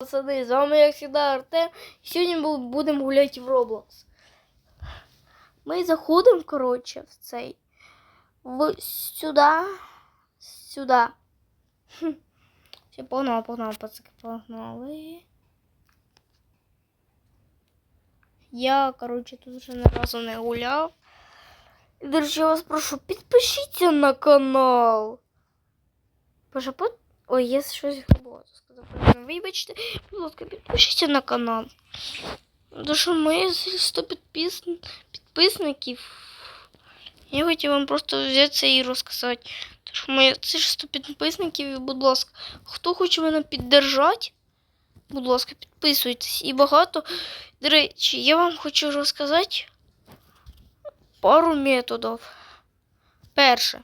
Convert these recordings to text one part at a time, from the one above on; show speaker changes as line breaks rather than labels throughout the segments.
Пацани, з вами як завжди Артем. Сьогодні ми будемо гуляти в Roblox. Ми заходимо, коротше, в цей. В сюди. Сюди. Все, погнали, погнали, пацаки, погнали. Я, коротше, тут вже ні разу не гуляв. І, до речі, я вас прошу, підпишіться на канал. Боже, под... Ой, я щось забула сказати. Вибачте, будь ласка, підпишіться на канал. Тому що мої 100 підпис... підписників. Я хотів вам просто взятися і розказати. Тому що мої це 100 підписників, і, будь ласка, хто хоче мене піддержати, будь ласка, підписуйтесь. І багато. До речі, я вам хочу розказати пару методів. Перше.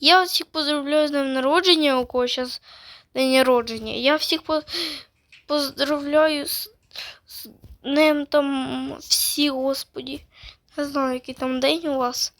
Я всіх поздравляю з днем народження, у кого зараз день народження. Я всіх по- поздравляю з, з днем там всі, господі. Не знаю, який там день у вас.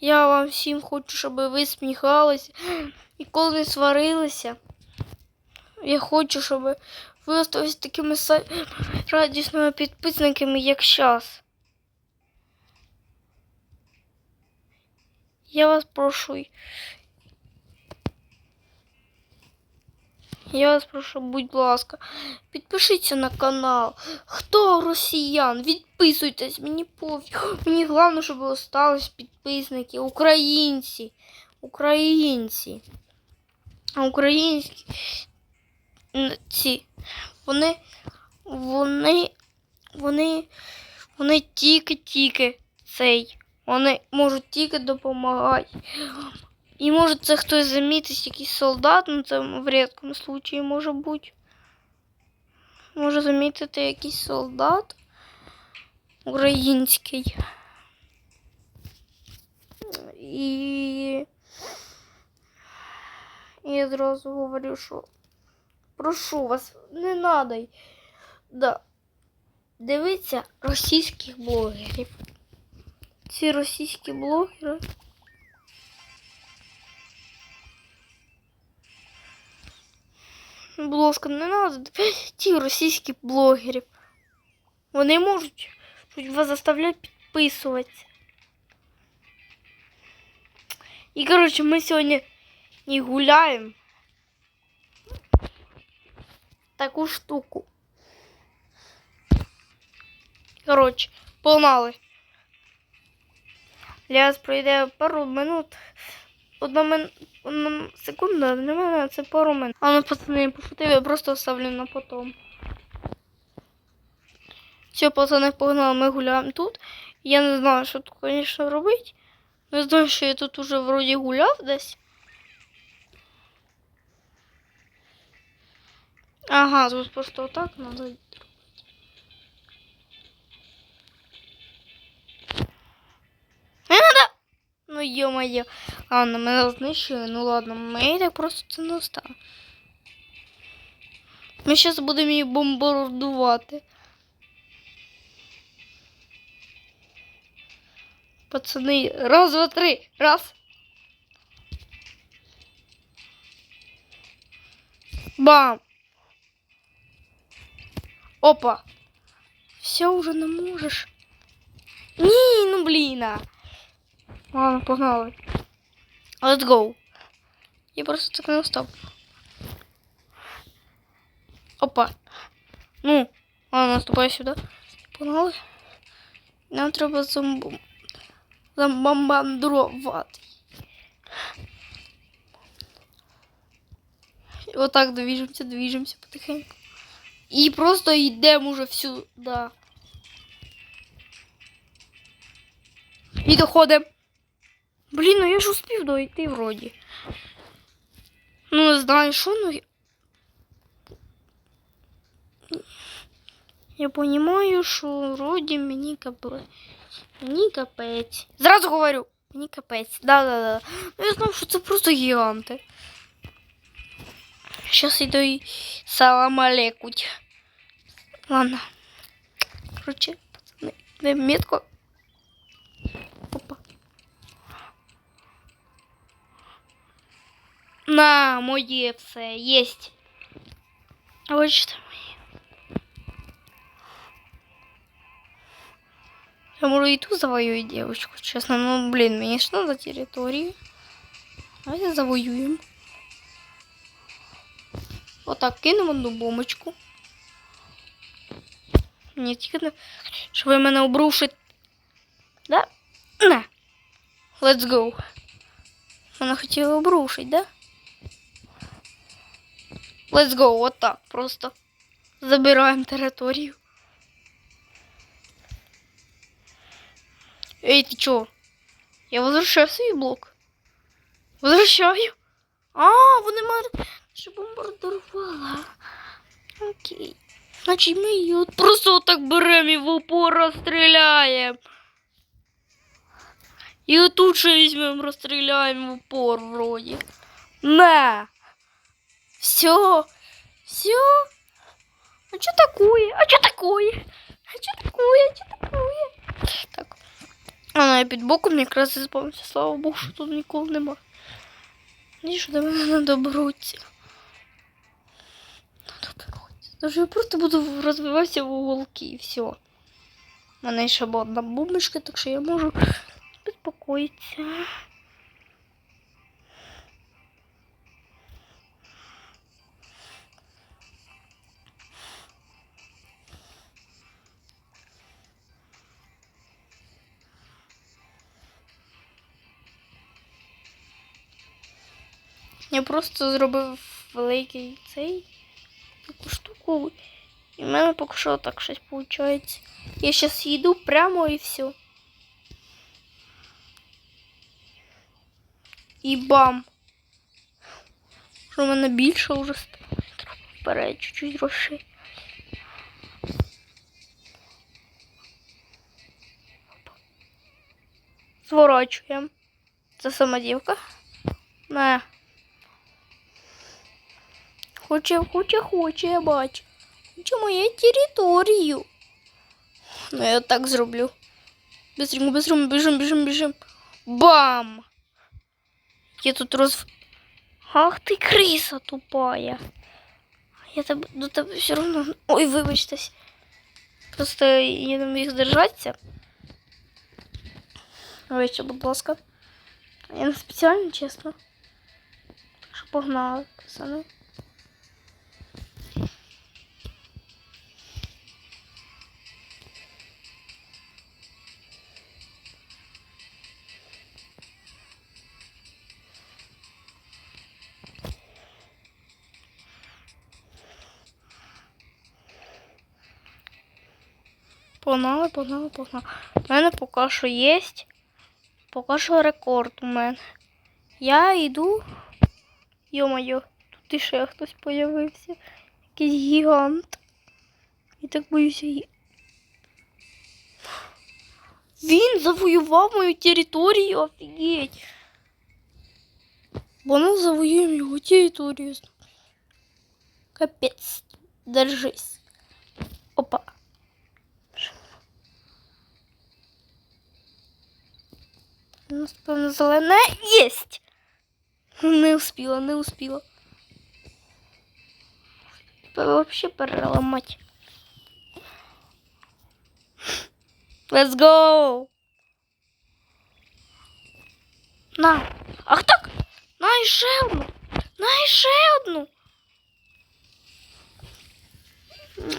Я вам всім хочу, щоб ви сміхалися, ніколи не сварилися. Я хочу, щоб ви залишилися такими радісними підписниками, як зараз. Я вас прошу. Я вас прошу, будь ласка, підпишіться на канал. Хто росіян? Відписуйтесь, мені пофіг. Мені головне, щоб остались підписники. Українці. Українці. А українські ці. Вони. Вони. Вони. Вони тільки-тільки цей. Вони можуть тільки допомагати. І може це хтось замітить, якийсь солдат, ну це в рідкому случаї може бути. Може замітити якийсь солдат український. І я зразу говорю, що прошу вас, не надо. Да. Дивіться російських блогерів. Ці російські блогери. Ласка, не надо ті російські блогерів. Вони можуть можуть вас заставляти підписуватися. І, коротше, ми сьогодні не гуляємо. Таку штуку. Коротше, погнали. Ляс пройде пару минут. Одна, мин... Одна секунда, для мене це пару минут. А ну, пацани, пошутив, я просто оставлю на потом. Все, пацани, погнали, ми гуляємо тут. Я не знаю, що тут, звісно, робити. Не знаю, що я тут уже вроді гуляв десь. Ага, тут просто отак надо. Ну ё-моё. Ладно, мене знищили. Ну ладно, ми так просто це не оставимо. Ми зараз будемо її бомбардувати. Пацани, раз, два, три. Раз. Бам. Опа. Все уже не можешь. Ні, ну блін. а. Ладно, погнали. Let's go. Я просто так не встав. Опа. Ну, ладно, наступай сюди. Погнали. Нам треба зомбу... Замбамбандрувати. Отак движемося, движемося потихеньку. І просто йдемо уже всюди. І доходимо. Блін, ну я ж успів дойти вроді. Ну, не знаю, що, ну. я- понимаю, що вроді мені капець. Мені капець. Зразу говорю, мені капець. Да-да-да. Ну я знав, що це просто гіганти. Щас іду і салам алекуть. Ладно. Короче, пацани, не метко. На, моє все, єсть. Бачите мої. Я можу і тут завоюю девочку, честно. Ну, блин, мне ж надо территории. Давайте завоюємо. Отак кинемо одну бомбочку. Ні, тільки не. Що ви мене обрушите. Да? Не. Let's go. Вона хотіла обрушити, да? Let's go, вот так просто. Забираємо територію. Ей, ти чо? Я возвращаю свій блок. Возвращаю. А, вони мене ще. Окей. Значить ми її от просто отак беремо і в упор розстріляємо. І отут ще візьмемо, розстріляємо в упор вроді. Не. Все. Все. А что такое? А что такое? А что такое? А что такое? Так. Вона під боком якраз і спавнився. Слава Богу, що тут нікого нема. Ні, що до мене не доберуться. Тож я просто буду розвиватися в уголки і все. У мене ще була одна бомбочка, так що я можу підпокоїтися. Я просто зробив великий цей таку штуку. І в мене поки що так щось виходить. Я зараз їду прямо і все. І бам! Що в мене більше вже стало. Вперед чуть-чуть розширити. Зворачуємо. Це самодівка. Не. Хоче, хоче, хоче, я бачу. Хоче мою територію. Ну, я так зроблю. Быстренько, быстренько, біжим, біжим, біжим. Бам! Я тут роз... Ах ти криса тупая. Я тебе, до тебе все одно... Ой, вибачтесь. Просто я не міг здержатися. Вибачте, будь ласка. Я не спеціально, чесно. Так що погнали, пацани. Погнали, погнали, погнали. У мене поки що є. Поки що рекорд у мене. Я йду. Йо-моє, тут іще хтось появився. Якийсь гігант. І так боюся. ї- Він завоював мою територію, офігеть. Бо ми завоюємо його територію. Капець. Держись. Опа. У нас, певно, зелене єсть. Не успіла, не успіла. Треба вообще переламати. Let's go! На. Ах так! На і ще одну! На і ще одну!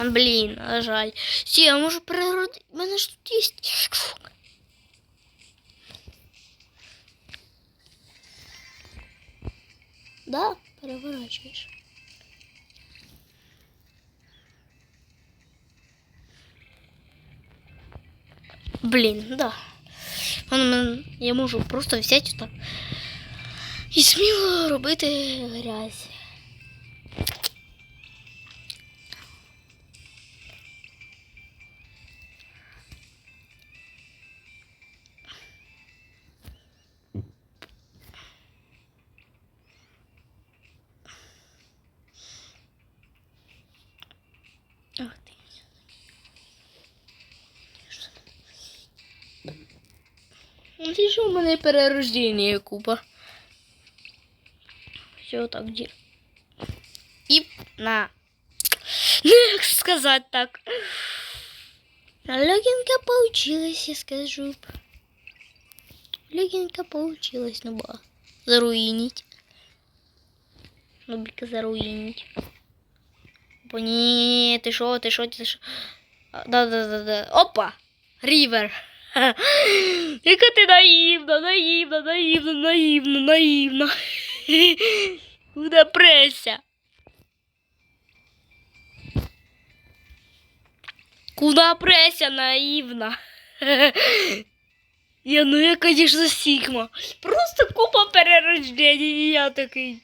М, Блін, на жаль. Сі, я можу перегородити. У мене ж тут є. Да, переворачуєш. Блін, да. Воно мен- Я можу просто взяти так і сміло робити грязь. Ну, що у мене перерождення купа. Все так дір. І на. Ну, як сказати так. Легенько получилось, я скажу. Легенько получилось, ну ба. Заруинить. Нубика заруинить. Бо ні, ти що, ти що, ти що? Да-да-да-да. Опа! Рівер. Яка ти наївна, наївна, наївна, наївна, наївна. Куда преся? Куда преся наївна? Я, ну я, конечно, Сігма. Просто купа перерождень, і я такий.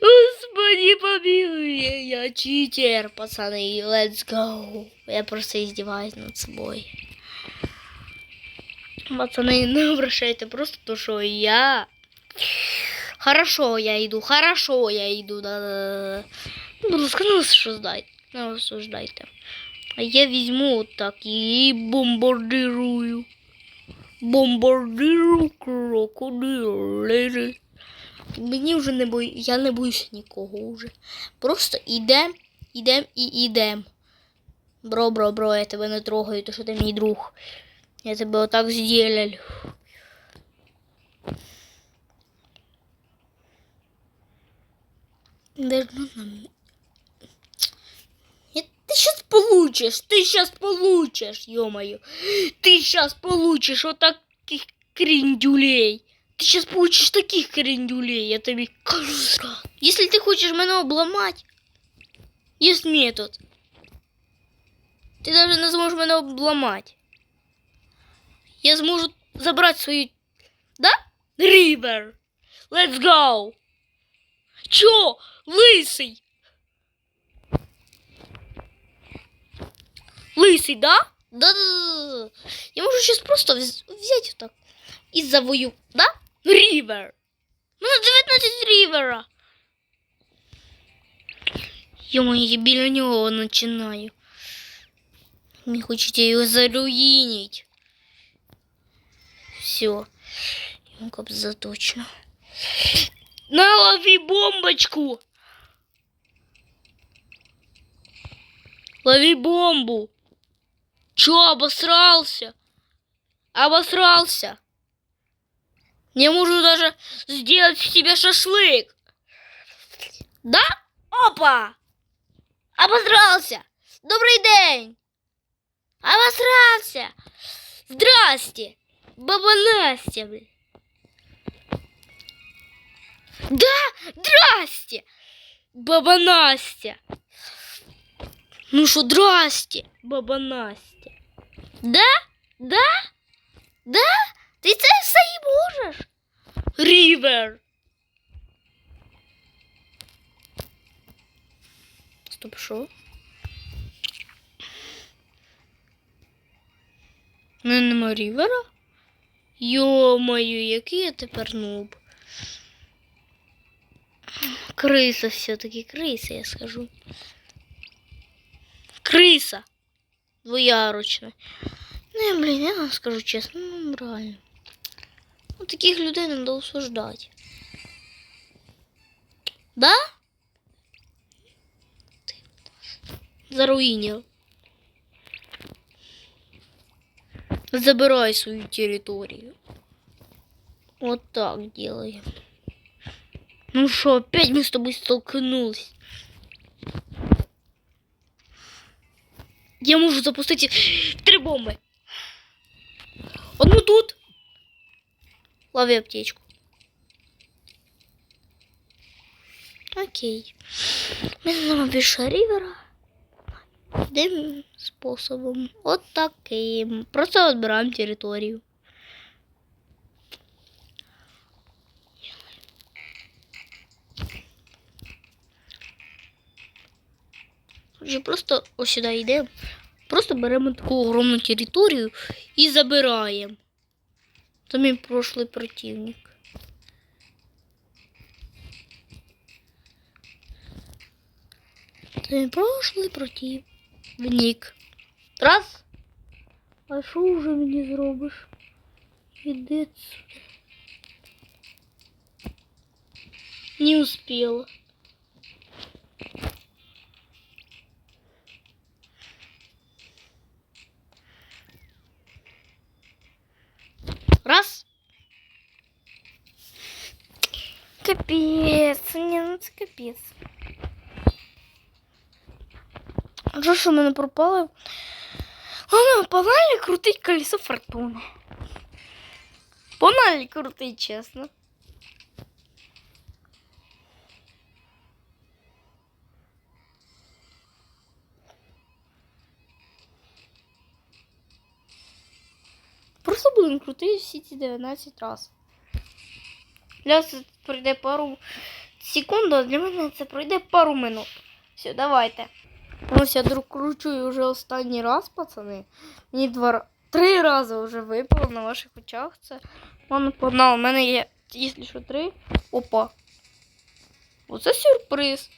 Господи, помилуй, я читер, пацаны, let's go. Я просто издеваюсь над собой. Пацаны, не обращайте просто то, что я... Хорошо, я иду, хорошо, я иду, да-да-да. Ну, ласка, не осуждайте, не осуждайте. А я візьму от так і бомбардирую. Бомбардирую крокодили. Мені вже не бою, я не боюся нікого вже. Просто ідем, ідем і ідем. Бро, бро, бро, я тебе не трогаю, то що ти мій друг. Я тебе отак зділялю. Де ж вона? Я- Ты сейчас получишь, ты сейчас получишь, ё-моё. Ты сейчас получишь вот таких крендюлей. Ты сейчас получишь таких крендюлей, я тебе кажу. Если ты хочешь меня обломать, есть метод. Ты даже не сможешь меня обломать. Я зможу забрать свою... Да? Ривер. Let's go. Чё? Лысый? Лысый, да? Да-да-да. Я могу сейчас просто вз- взять вот так и завою, да? Ривер. Ну, на 19 ривера. ё я біля нього начинаю. Не хочете его заруинить. Все. Ну, как заточно. Налови бомбочку. Лови бомбу. Чё, обосрался? Обосрался. Не могу даже сделать себе шашлык. Да? Опа! Обосрался. Добрый день. Обосрался. Здрасте. Баба Настя, блин. Да, здрасте. Баба Настя. Ну що, здрасте, баба Настя. Да? Да? Да? Ти це все і можеш? Рівер. Стоп, що? У мене нема рівера? Йо-моє, який я тепер нуб. Крыса все-таки, крыса, я скажу. Крыса. Двояручна. Ну, я, блін, я вам скажу чесно, ну, реально. Таких людей надо осуждати. Да? Ти Заруїнив. Забирай свою территорию. Вот так делаем. Ну что, опять мы с тобой столкнулись. Я можу запустити три бомби. Одну тут. Лови аптечку. Окей. Ми знаємо більше рівера. Одним способом. От таким. Просто відбираємо територію. Вже просто ось сюди йдемо. Просто беремо таку огромну територію і забираємо. Це мій прошлий противник. Це мій прошлий противник. Раз. А що вже мені зробиш? Іди сюди. Не успела. Капець, ні, ну це капець. А що ж у мене пропало? Ладно, погнали крутить колесо фортуни. Погнали крутить, чесно. Просто будемо крутити всі ці 19 разів. Для вас це пройде пару секунд, а для мене це пройде пару минут. Все, давайте. Ось я друг кручу вже останній раз, пацани. Мені два три рази вже випало на ваших очах. Це Ладно, погнали. У мене є, якщо що, три. Опа. Оце сюрприз.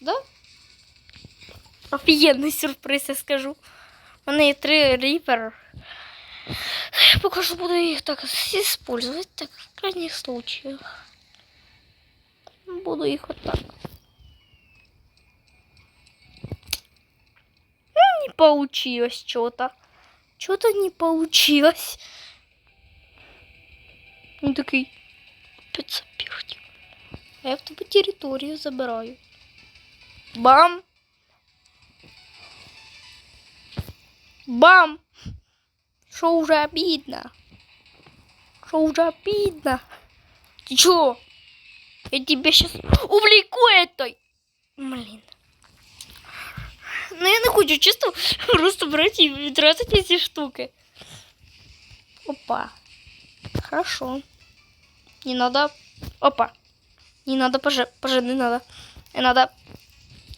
Да? Офігенний сюрприз, я скажу. У мене є три ріпер. Я поки що буду їх так использовать, так в крайних случаях. Буду їх вот так. Ну, не получилось что-то. Что-то не получилось. Він такий. Підсапірить. А я в тебе територію забираю. Бам! Бам! Что уже обидно? Что уже обидно? Ты чё? Я тебя сейчас увлеку этой. Блин. Ну я не хочу чисто просто брать и тратить эти штуки. Опа. Хорошо. Не надо. Опа. Не надо, поже, поже, не надо. Не надо.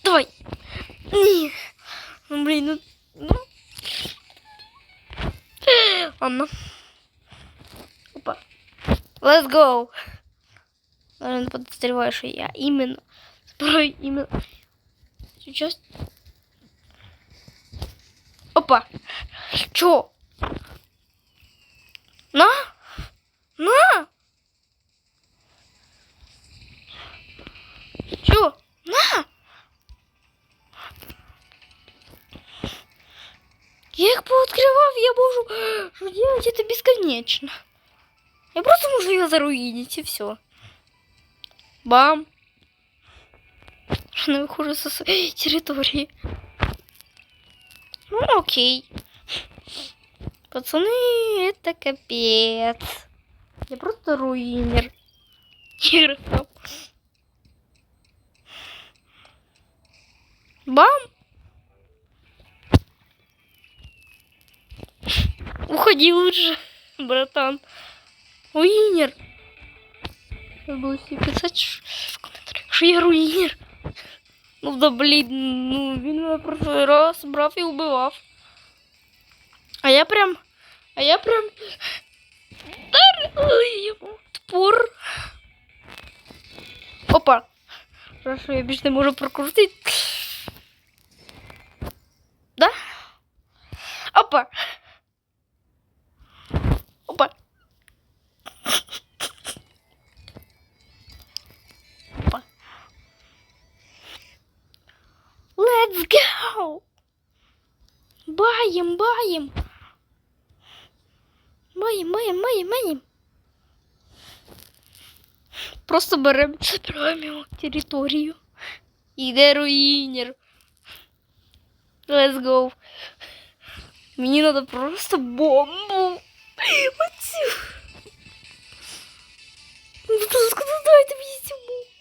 Давай. Не. Ну, блин, ну, ну. Ладно. Опа. Let's go. Наверное, подозреваю, что я именно справлю именно сейчас. Опа. Чё? На? На? Чё? На? Я их пооткрывав, я можу что делать это бесконечно. Я просто могу ее заруинить и все. Бам. Она выходит со своей территории. Ну, окей. Пацаны, это капец. Я просто руинер. Бам. Уходи лучше, братан. Руинер. Было писать в комментариях, що я руїнер. Ну да блін, ну він мене прошлий раз брав і вбивав. А я прям. А я прям. Тпор. Опа. Хорошо, я більше не можу прокрутити. Да? Опа. Баєм, баєм. Баєм, баєм, баєм, баєм. Просто берем, забираємо його територію. Іде руїнер. Let's go. Мені надо просто бомбу. Оцю. Будь ласка, ну дайте мені цю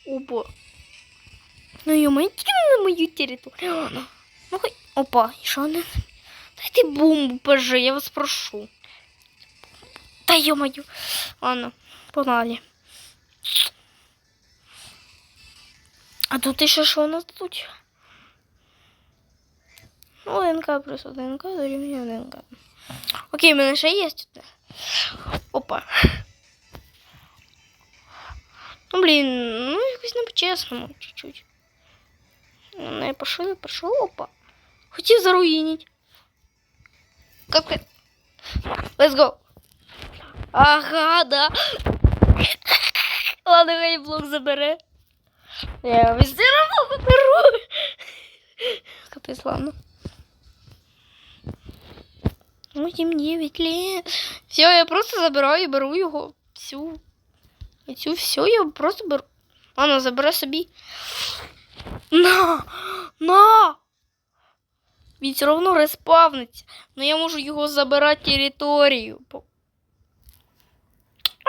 бомбу. Опа. Ну йому тільки на мою територію. Ну хай. Опа, і що не? Дайте бомбу, поже, я вас прошу. Та ё-моё. Ладно, погнали. А тут еще що у нас тут? Ну, ДНК плюс ДНК дорівнює ДНК. Окей, в мене ще є тут. Опа. Ну, блін, ну якось не по-чесному, чуть-чуть. Ну, Не пошли, пошел, опа. Хотів заруїнить. Как? Let's go. Ага, да. Ладно, хай блок забере. Я все равно заберу. Капец, ладно. Їм 9 лет. Все, я просто забираю і беру його. Всю. І цю все я просто беру. Ладно, забирай собі. На! На! Він все одно респавниться. Но я можу його забирати територію.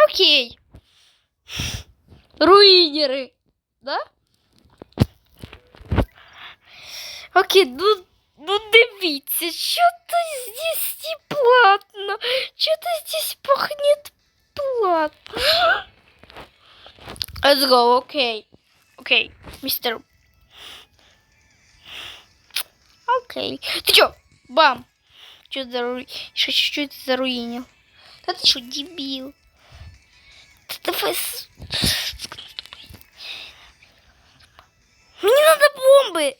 Окей. Руїнери. Да? Окей, ну, ну дивіться, що-то здесь не платно. Что-то здесь пахнет платно. Let's go, окей. Окей, мистер. Окей. Ты чё? Бам! Чё за ру... Еще чуть-чуть заруинил. Да ты что, дебил? Ты давай... с- Мне надо бомбы!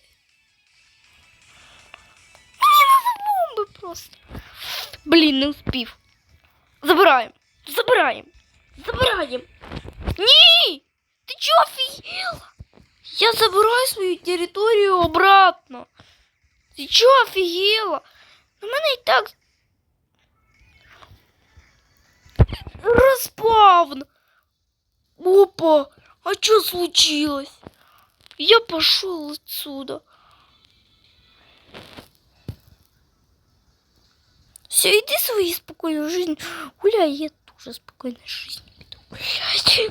Мне надо бомбы просто. Блин, не успів. Забираем. Забираем. Забираем. Ні! Ты чё, офигел? Я забираю свою территорию обратно. Ты чё, офигела? У мене і так Распавн. Опа, а что случилось? Я пошел отсюда. Все, иди свою спокойную жизнь. Гуляй, я тоже спокойной жизнью гулять.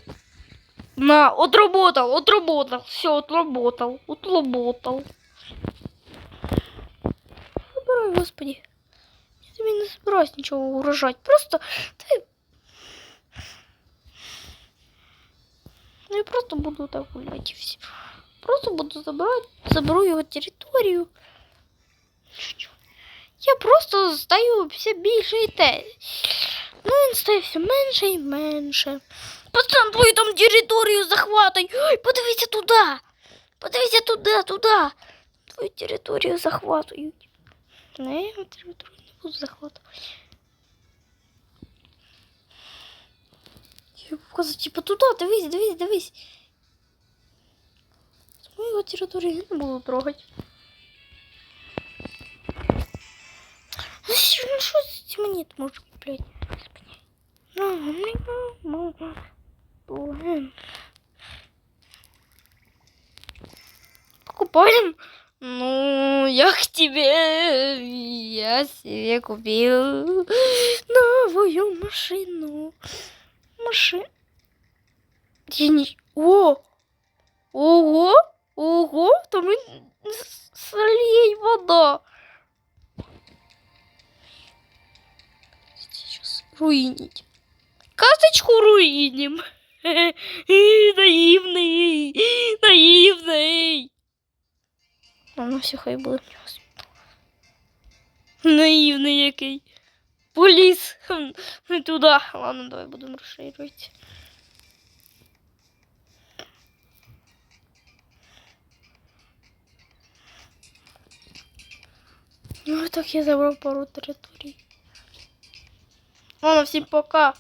На, отработал, отработал, все, отработал, отработал. Забирай, господи. Я тобі не збираюсь нічого угрожати. Просто ти. Ну, я просто буду так гуляти і все. Просто буду забирати, заберу його територію. Я просто стаю все більше і те. Ну, він стає все менше і менше. Пацан, твою там територію захватай. Ой, подивися туди. Подивися туди, туди. Твою територію захватують. Не, я територію не буду захватувати. Я показую, типа туди, дивись, дивись, дивись. З моєї території я не буду трогати. Ну що ну, що з мені тут можна купляти? Ну, мені можна. Блин. Покупаем? Ну, я к тебе, я себе купил новую машину. Машину. Я не... О! Ого! Ого! Там и солей вода. Сейчас руинить. Карточку руиним. Наивный, наивный. Воно все хай буде. Наивний який. Поліз не туди. Ладно, давай будемо розширювати. Ну, так я забрав пару територій. Ладно, всім пока.